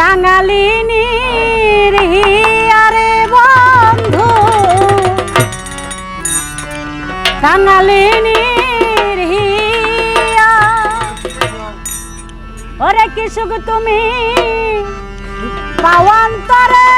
কাঙালিনীর হিয়ারে বন্ধু। কাঙালিনীর হিয়া ওরে কিসুক তুমি পাওয়ান্তরে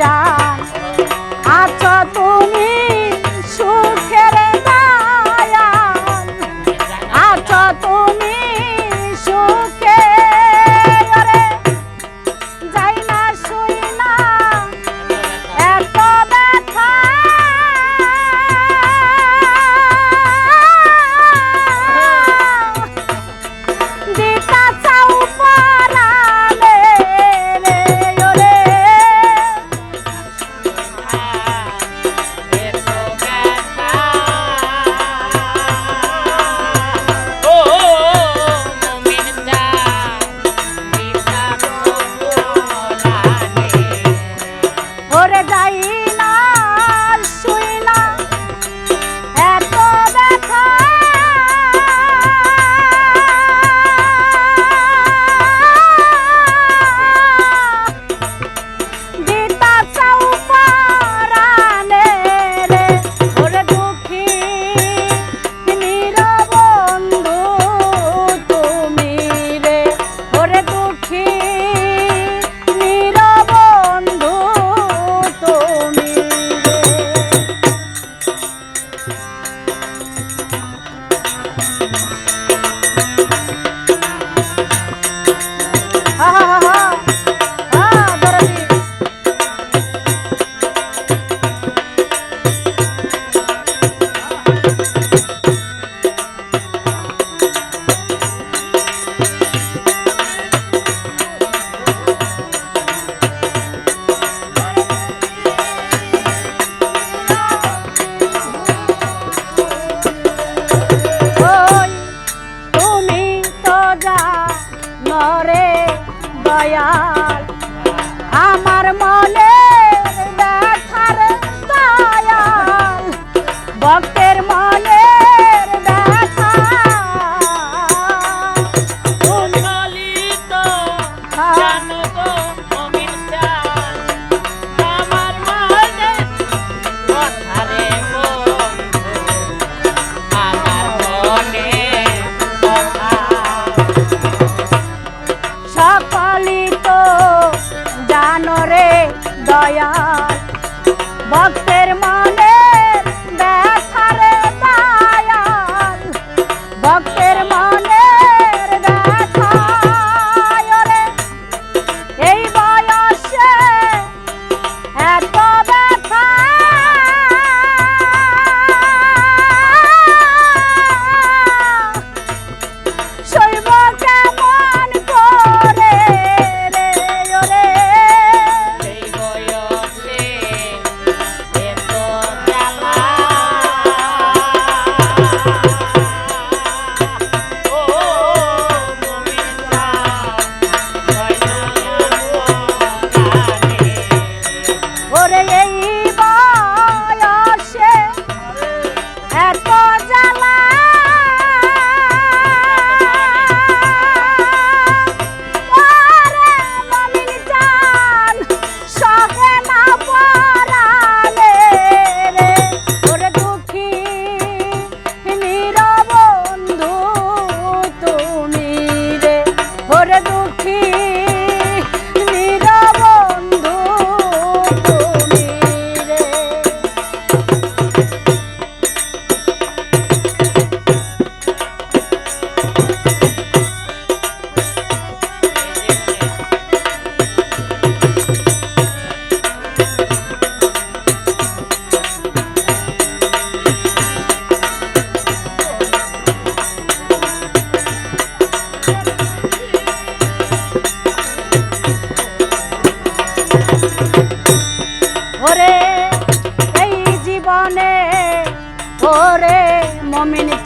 চা doctor ma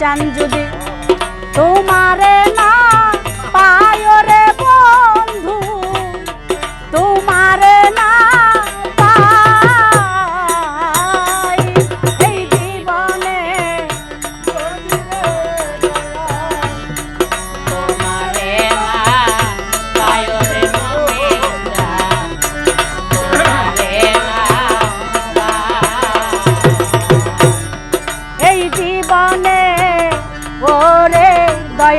চান যদি তোমারে